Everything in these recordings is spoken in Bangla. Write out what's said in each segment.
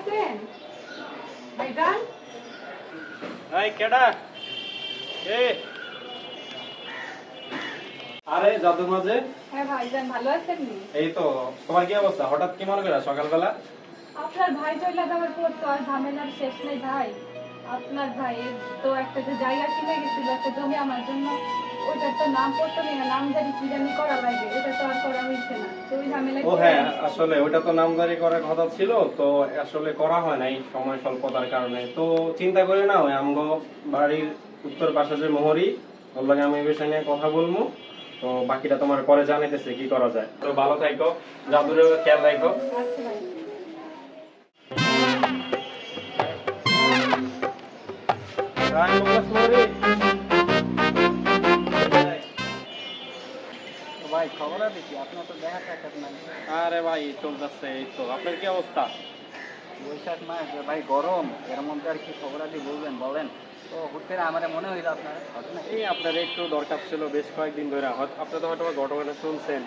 ঘরে আছেন? ভাইজান? এই কেডা? এ আরে জাদু মাঝে। হ্যাঁ ভাইজান ভালো আছেন এই তো তোমার কি অবস্থা? হঠাৎ কি মনে করে সকালবেলা? আপনার ভাই চলে যাওয়ার পর তো আর ঝামেলার শেষ নেই ভাই। আপনার ভাই তো একটা যে জায়গা কিনে গেছিল একটা জমি আমার জন্য ওটার তো নাম পড়তো না নাম জানি কি জানি করা লাগে ওটা তো আর করা হয়েছে না। ওই ঝামেলা ও হ্যাঁ আসলে ওটা তো নামজারি করার কথা ছিল তো আসলে করা হয় নাই সময় স্বল্পতার কারণে। তো চিন্তা করে না ওই আমগো বাড়ির উত্তর পাশে যে মোহরি ওর লাগে আমি এই বিষয় নিয়ে কথা বলব তো বাকিটা তোমার পরে জানাইতেছে কি করা যায়। তো ভালো থাকো জাদুরে খেয়াল রাখো আচ্ছা ভাই খবর আছে কি? আপনার তো দেখা সাক্ষাৎ নাই। আরে ভাই চলতেছে এই তো। আপনার কি অবস্থা? বৈশাখ মাস ভাই গরম। এর মধ্যে আর কি খবর আছে বলবেন বলেন। তো হুটে আমার মনে হইল আপনার। এই আপনার একটু দরকার ছিল বেশ কয়েকদিন ধরে। হয়তো- আপনি তো হয়তো ঘটনাটা শুনছেন।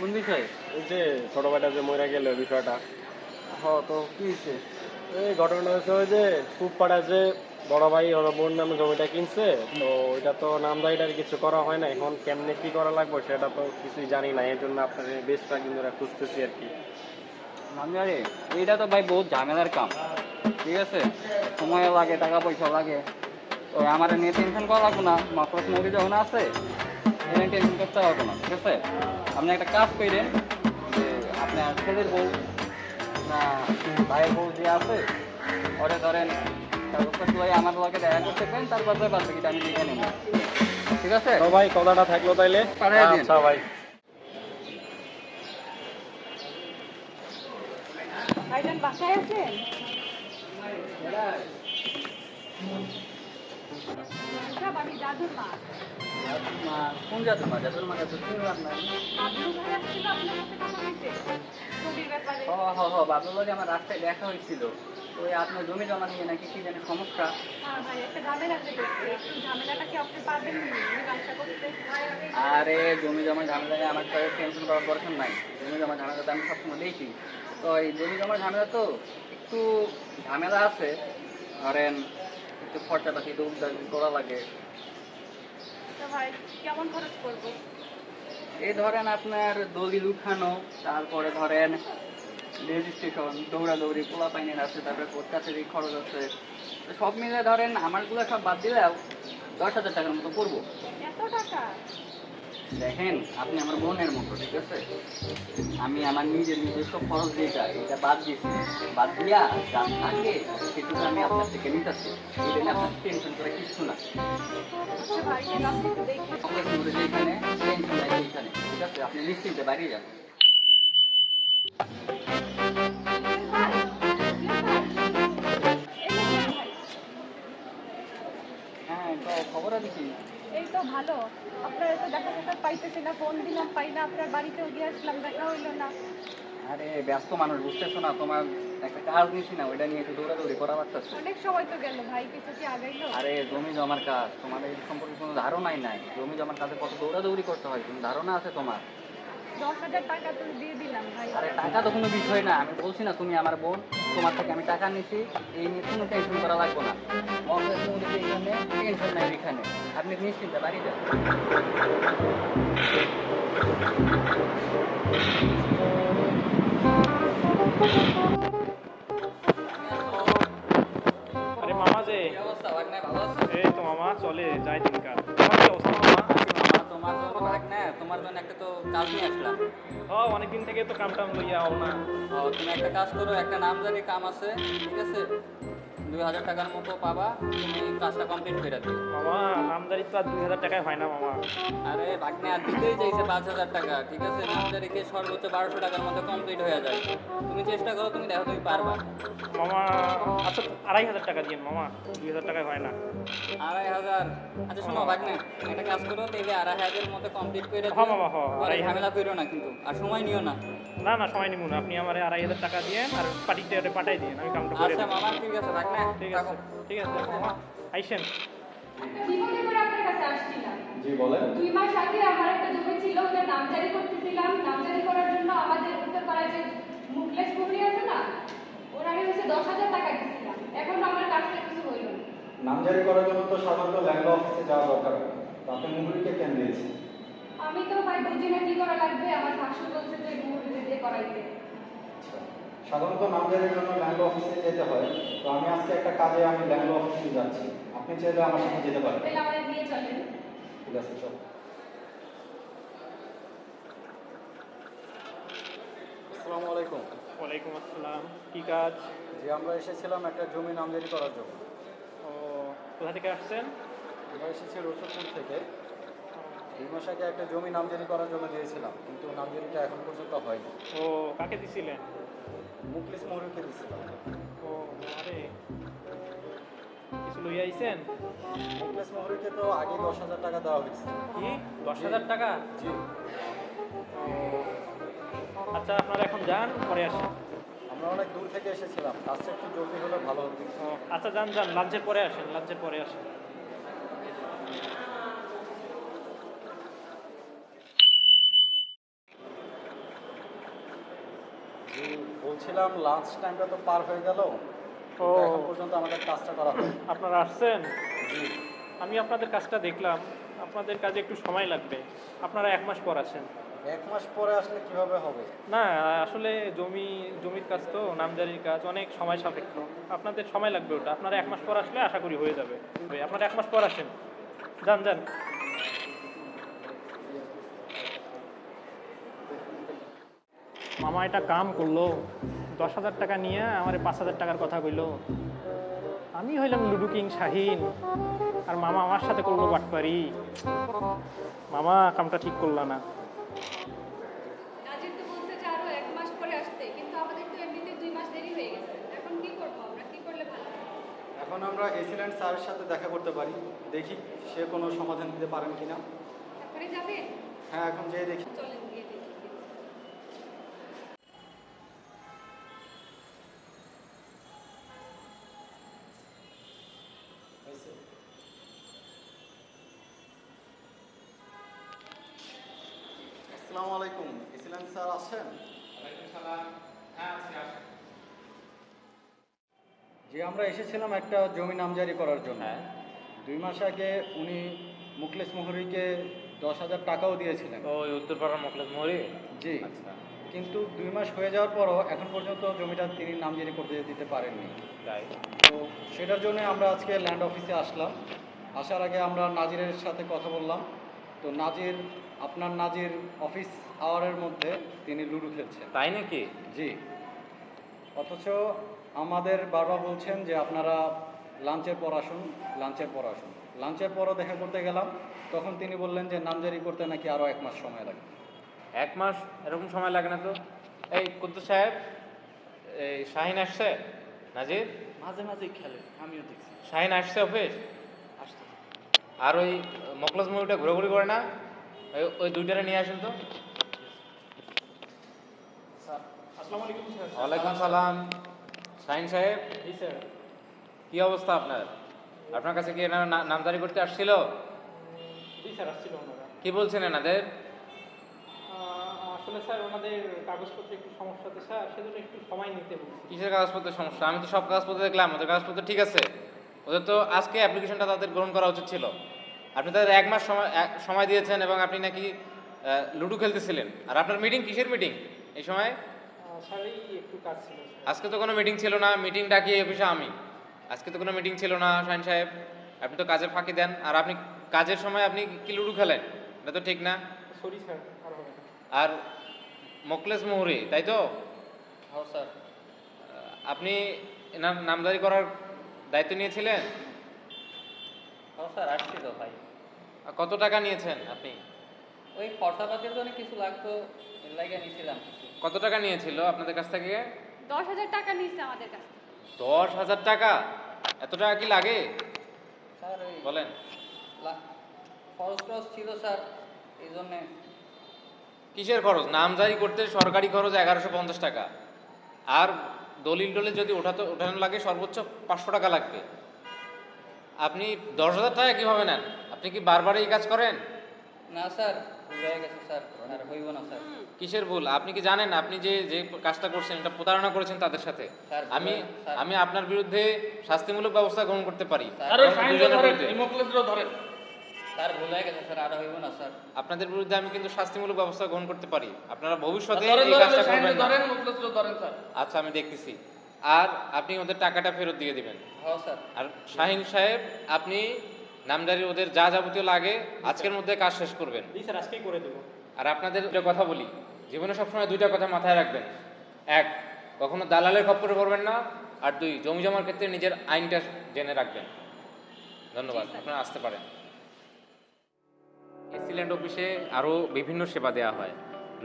কোন বিষয়? এই যে ছোট ভাইটা যে মরে গেল বিষয়টা। হ তো কি হয়েছে এই ঘটনাটা হচ্ছে ওই যে কুপপাড়া যে বড় ভাই, ওর বোন নামে জমিটা কিনছে, তো ওইটা তো নাম নামদারিটার কিছু করা হয় না। এখন কেমনে কি করা লাগবে সেটা তো কিছুই জানি না এর জন্য আপনার বেশ কয়েকদিন ধরে খুঁজতেছি আর কি। আমি আরে এইটা তো ভাই বহুত ঝামেলার কাম, ঠিক আছে? সময় লাগে, টাকা পয়সা লাগে। তো আমার নিয়ে টেনশন করা লাগবে না, মাকড়স মুরগি যখন আছে, এখানে টেনশন করতে হবে না, ঠিক আছে? আপনি একটা কাজ করেন, যে আপনার ছেলের বউ না ভাইয়ের বউ যে আছে, ওরে ধরেন কাগজপত্র লইয়া আমার লগে দেখা করতে পারেন তারপর তো বাদ বাকিটা আমি নেব ঠিক আছে তো ভাই কথাটা থাকল তাইলে। পাঠিয়ে দিন। আচ্ছা ভাই। ভাইজান বাসায় আছেন? কোন জাতের মা? জাতের মা আপনার হ হ হ লগে আমার রাস্তায় দেখা হয়েছিল। ওই আপনার জমি জমা নিয়ে নাকি কি জানি সমস্যা। হ্যাঁ আরে জমি জমা ঝামেলা আমার তো টেনশন করার দরকার নাই। জমি জমা ঝামেলা আমি সবসময় দেখি। তো এই জমি জমা ঝামেলা তো একটু ঝামেলা আছে। ধরেন একটু খরচাপাতি দৌড় করা লাগে। তো ভাই কেমন খরচ করব? এই ধরেন আপনার দলিল উঠানো তারপরে ধরেন রেজিস্ট্রেশন দৌড়াদৌড়ি পোলা পাইনের আছে তারপরে কোর্ট কাছারি খরচ আছে। সব মিলে ধরেন আমারগুলো সব বাদ দিলেও দশ হাজার টাকার মতো করব। এত টাকা? দেখেন আপনি আমার বোনের মতো ঠিক আছে? আমি আমার নিজের নিজস্ব খরচ যেটা এটা বাদ দিয়েছি। বাদ দিয়া যা থাকে সেটুকু আমি আপনার থেকে নিতেছি। এটা আপনার টেনশন করে কিচ্ছু না। আচ্ছা যেখানে টেনশন নাই সেইখানে ঠিক আছে? আপনি নিশ্চিন্তে বাড়িয়ে যান। হ্যাঁ খবর আছে কি? এই তো ভালো। আপনারা তো দেখা দেখা পাইতেছি না ফোন দিলাম পাই না আপনার বাড়িতেও গিয়ে আসলাম দেখা হইল না। আরে ব্যস্ত মানুষ বুঝতেছো না তোমার একটা কাজ নিছি না ওইটা নিয়ে একটু দৌড়াদৌড়ি করা লাগতেছে অনেক সময় তো গেল ভাই কিছু কি আগাইলো? আরে জমি জমার কাজ তোমার এই সম্পর্কে কোনো ধারণাই নাই। জমি জমার কাজে কত দৌড়াদৌড়ি করতে হয় কোনো ধারণা আছে তোমার? দশ হাজার টাকা তো দিয়ে দিলাম ভাই। আরে টাকা তো কোনো বিষয় না আমি বলছি না তুমি আমার বোন তোমার থেকে আমি টাকা নিছি এই নিয়ে কোনো টেনশন করা লাগবে না। এখানে টেনশন নাই এখানে। আপনি নিশ্চিন্তে বাড়ি যান। আরে মামা যে। এই তো মামা চলে যাই দিনকার তোমার কি অবস্থা? নিয়ে আসলাম। ও অনেকদিন থেকে তো কাম টাম লইয়া আও না। ও, তুমি একটা কাজ করো একটা নামজারি কাম আছে ঠিক আছে? দুই হাজার টাকার মতো পাবা তুমি কাজটা কমপ্লিট করে দিও। মামা নামদারি তো আর দুই হাজার টাকায় হয় না মামা। আরে ভাগ্নে আর দিতেই চাইছে পাঁচ হাজার টাকা ঠিক আছে? সর্বোচ্চ বারোশো টাকার মধ্যে কমপ্লিট হয়ে যায় তুমি চেষ্টা করো তুমি দেখো তুমি পারবা। মামা আচ্ছা আড়াই হাজার টাকা দিন মামা। দুই হাজার টাকায় হয় না। আড়াই হাজার? আচ্ছা শোনো ভাগ্নে একটা কাজ করো দেখবে আড়াই হাজারের মধ্যে কমপ্লিট করে দিও। হ্যাঁ মামা, হ্যাঁ, আড়াই ঝামেলা করো না কিন্তু আর সময় নিও না। না না সময় নিব না। আপনি আমার আড়াই হাজার টাকা দিয়ে আর পার্টিতে পাঠাই দিন আমি কামটা করে আচ্ছা মামা ঠিক আছে ভাগ্নে ঠিক আছে ঠিক আছে আইসেন। জি বলেন। দুই মাস আগে আমার একটা জমি ছিল ওটা নামজারি করতেছিলাম। নামজারি করার জন্য আমাদের উত্তরপাড়ায় যে মুখলেশ কুমড়ি আছে না ওর আমি হচ্ছে দশ হাজার টাকা দিচ্ছিলাম এখন আমার কাজটা কিছু হইল না। নামজারি করার জন্য তো সাধারণত ল্যান্ড অফিসে যাওয়া দরকার। হয় তো আপনি মুহুরিকে কেন দিয়েছেন? আমি তো ভাই বুঝি না কি করা লাগবে? আমার শাশু বলছে যে মুহূর্তে দিয়ে করাইতে। সাধারণত নামজারির জন্য ল্যান্ড অফিসে যেতে হয়। তো আমি আজকে একটা কাজে আমি ল্যান্ড অফিসে যাচ্ছি। আপনি চাইলে আমার সাথে যেতে পারেন। তাহলে আমাদের নিয়ে চলেন। ঠিক আছে চল। আসসালামু আলাইকুম। ওয়ালাইকুম আসসালাম। কি কাজ? যে আমরা এসেছিলাম একটা জমি নামজারি করার জন্য। ও কোথা থেকে আসছেন? আমরা এসেছি রসুলপুর থেকে। দুই মাস আগে একটা জমি নামজারি করার জন্য দিয়েছিলাম কিন্তু নামজারিটা এখন পর্যন্ত হয়নি। ও কাকে দিছিলেন? মুখলিস মহুরকে দিয়েছিলাম ও আরে কিছু লই আইছেন? মুখলিস মহুরকে তো আগে দশ হাজার টাকা দেওয়া হয়েছে। কি? দশ হাজার টাকা? জি। আচ্ছা আপনারা এখন যান পরে আসেন আমরা অনেক দূর থেকে এসেছিলাম। কাজটা একটু জলদি হলে ভালো হতো। আচ্ছা যান যান লাঞ্চের পরে আসেন লাঞ্চের পরে আসেন জি বলছিলাম লাঞ্চ টাইমটা তো পার হয়ে গেল। ও। এখন পর্যন্ত আমাদের কাজটা করা হয় আপনারা আসছেন? জি। আমি আপনাদের কাজটা দেখলাম। আপনাদের কাজে একটু সময় লাগবে। আপনারা এক মাস পর আসেন। এক মাস পরে আসলে কীভাবে হবে? না আসলে জমি জমির কাজ তো নামজারির কাজ অনেক সময় সাপেক্ষ। আপনাদের সময় লাগবে ওটা। আপনারা এক মাস পর আসলে আশা করি হয়ে যাবে। আপনারা এক মাস পর আসেন। যান যান। মামা এটা কাম করল দশ হাজার টাকা নিয়ে আমার পাঁচ হাজার টাকার কথা কইলো। আমি হইলাম লুডু কিং শাহিন আর মামা আমার সাথে করল বাটপারি। মামা কামটা ঠিক করল না। কাজের তো বলছে যে আরও এক মাস পরে আসতে কিন্তু আমাদের তো এমনিতে দুই মাস দেরি হয়ে গেছে। এখন আমরা? কি করলে ভালো? এখন আমরা এসিলেন্ট স্যারের সাথে দেখা করতে পারি দেখি সে কোনো সমাধান দিতে পারেন কিনা। হ্যাঁ এখন যেয়ে দেখি। চলেন। আসসালামু আলাইকুম। স্যার আছেন? জি আমরা এসেছিলাম একটা জমি নামজারি করার জন্য। দুই মাস আগে উনি মুকলেশ মোহরিকে দশ হাজার টাকাও দিয়েছিলেন। ওই উত্তরপাড়ার মকলেশ মোড়ে জি। কিন্তু দুই মাস হয়ে যাওয়ার পরও এখন পর্যন্ত জমিটা তিনি নামজারি করতে দিতে পারেননি। তাই? তো সেটার জন্য আমরা আজকে ল্যান্ড অফিসে আসলাম। আসার আগে আমরা নাজিরের সাথে কথা বললাম। তো নাজির আপনার নাজির অফিস আওয়ারের মধ্যে তিনি লুডো খেলছেন। তাই নাকি? জি। অথচ আমাদের বারবার বলছেন যে আপনারা লাঞ্চের পর আসুন লাঞ্চের পর আসুন। লাঞ্চের পরও দেখা করতে গেলাম তখন তিনি বললেন যে নামজারি করতে নাকি আরও এক মাস সময় লাগে। এক মাস এরকম সময় লাগে না তো? এই কুদ্দুস সাহেব এই শাহিন আসছে? নাজির? মাঝে মাঝেই খেলে আমিও দেখছি। শাহিন আসছে অফিস আর ওই মকলেশ ময়ূরটা ঘোরাঘুরি করে না? ওই ওই দুইটারে নিয়ে আসেন তো। আসসালামু আলাইকুম স্যার। ওয়ালাইকুম সালাম। সাইন সাহেব? কি অবস্থা আপনার? আপনার কাছে কি এনারা নামদারি করতে আসছিল? কি বলছেন এনাদের? আসলে স্যার ওনাদের কাগজপত্রে একটু সমস্যা আছে স্যার সেজন্য একটু সময় নিতে বলছি। কিসের কাগজপত্রের সমস্যা? আমি তো সব কাগজপত্র দেখলাম ওদের কাগজপত্র ঠিক আছে? ওদের তো আজকে অ্যাপ্লিকেশনটা তাদের গ্রহণ করা উচিত ছিল। আপনি তাদের এক মাস সময় সময় দিয়েছেন এবং আপনি নাকি লুডো খেলতেছিলেন। আর আপনার মিটিং কিসের মিটিং এই সময়? আহ, একটু কাজ ছিল আজকে তো কোনো মিটিং ছিল না। মিটিং ডাকি অফিসে আমি। আজকে তো কোনো মিটিং ছিল না শাহিন সাহেব। আপনি তো কাজের ফাঁকি দেন। আর আপনি কাজের সময় আপনি কি লুডো খেলেন? এটা তো ঠিক না। সরি স্যার আর মোকলেশ মুহুরি তাই তো? হ্যাঁ স্যার। আপনি এনার নামজারি করার দায়িত্ব নিয়েছিলেন? স্যার আসছিল ভাই। আর কত টাকা নিয়েছেন আপনি? ওই খরচাপাতির জন্য কিছু লাগতো লাগে নিয়েছিলাম কত টাকা নিয়েছিল আপনাদের কাছ থেকে? দশ হাজার টাকা নিচ্ছে আমাদের কাছে দশ হাজার টাকা? এত টাকা কি লাগে? স্যার ওই বলেন। লা- খরচ টরচ ছিল স্যার এই জন্যে। কিসের খরচ? নামজারি করতে সরকারি খরচ এগারোশো পঞ্চাশ টাকা। আর দলিল টলিল যদি ওঠাতে ওঠানো লাগে সর্বোচ্চ পাঁচশো টাকা লাগবে। আপনি দশ হাজার টাকা কীভাবে নেন? আপনি কি বারবার এই কাজ করেন? না স্যার ভুল হয়ে গেছে স্যার আর হইব না স্যার। কিসের ভুল? আপনি কি জানেন? আপনি যে যে কাজটা করছেন এটা প্রতারণা করেছেন তাদের সাথে। আমি আমি আপনার বিরুদ্ধে শাস্তিমূলক ব্যবস্থা গ্রহণ করতে পারি। স্যার। স্যার ভুল হয়ে গেছে স্যার আর হইব না স্যার। আপনাদের বিরুদ্ধে আমি কিন্তু শাস্তিমূলক ব্যবস্থা গ্রহণ করতে পারি। আপনারা ভবিষ্যতে এই কাজটা করবেন না। আচ্ছা আমি দেখতেছি। আর আপনি ওদের টাকাটা ফেরত দিয়ে দিবেন। হ্যাঁ স্যার। আর শাহিন সাহেব আপনি নামদারি ওদের যা যাবতীয় লাগে আজকের মধ্যে কাজ শেষ করবেন। জি স্যার আজকেই করে দেবো। আর আপনাদের একটা কথা বলি জীবনে সবসময় দুইটা কথা মাথায় রাখবেন। এক কখনো দালালের খপ্পরে পড়বেন না আর দুই জমি জমার ক্ষেত্রে নিজের আইনটা জেনে রাখবেন। ধন্যবাদ আপনারা আসতে পারেন। এসিল্যান্ড অফিসে আরও বিভিন্ন সেবা দেওয়া হয়।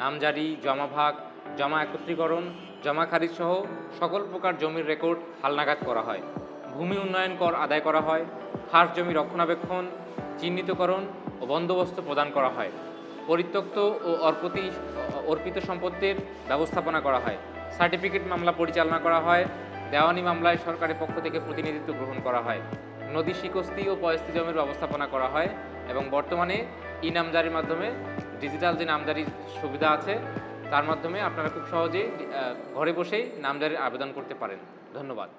নামজারি জমা ভাগ জমা একত্রীকরণ, জমা খারিজ সহ সকল প্রকার জমির রেকর্ড হালনাগাদ করা হয়। ভূমি উন্নয়ন কর আদায় করা হয়, খাস জমি রক্ষণাবেক্ষণ, চিহ্নিতকরণ ও বন্দোবস্ত প্রদান করা হয়। পরিত্যক্ত ও অর্পতি, অর্পিত সম্পত্তির ব্যবস্থাপনা করা হয়। সার্টিফিকেট মামলা পরিচালনা করা হয়, দেওয়ানি মামলায় সরকারের পক্ষ থেকে প্রতিনিধিত্ব গ্রহণ করা হয়। নদী শিকস্তি ও পয়স্তি জমির ব্যবস্থাপনা করা হয় এবং বর্তমানে ই নামজারির মাধ্যমে ডিজিটাল যে নামজারির সুবিধা আছে, তার মাধ্যমে আপনারা খুব সহজেই ঘরে বসেই নামজারির আবেদন করতে পারেন। ধন্যবাদ।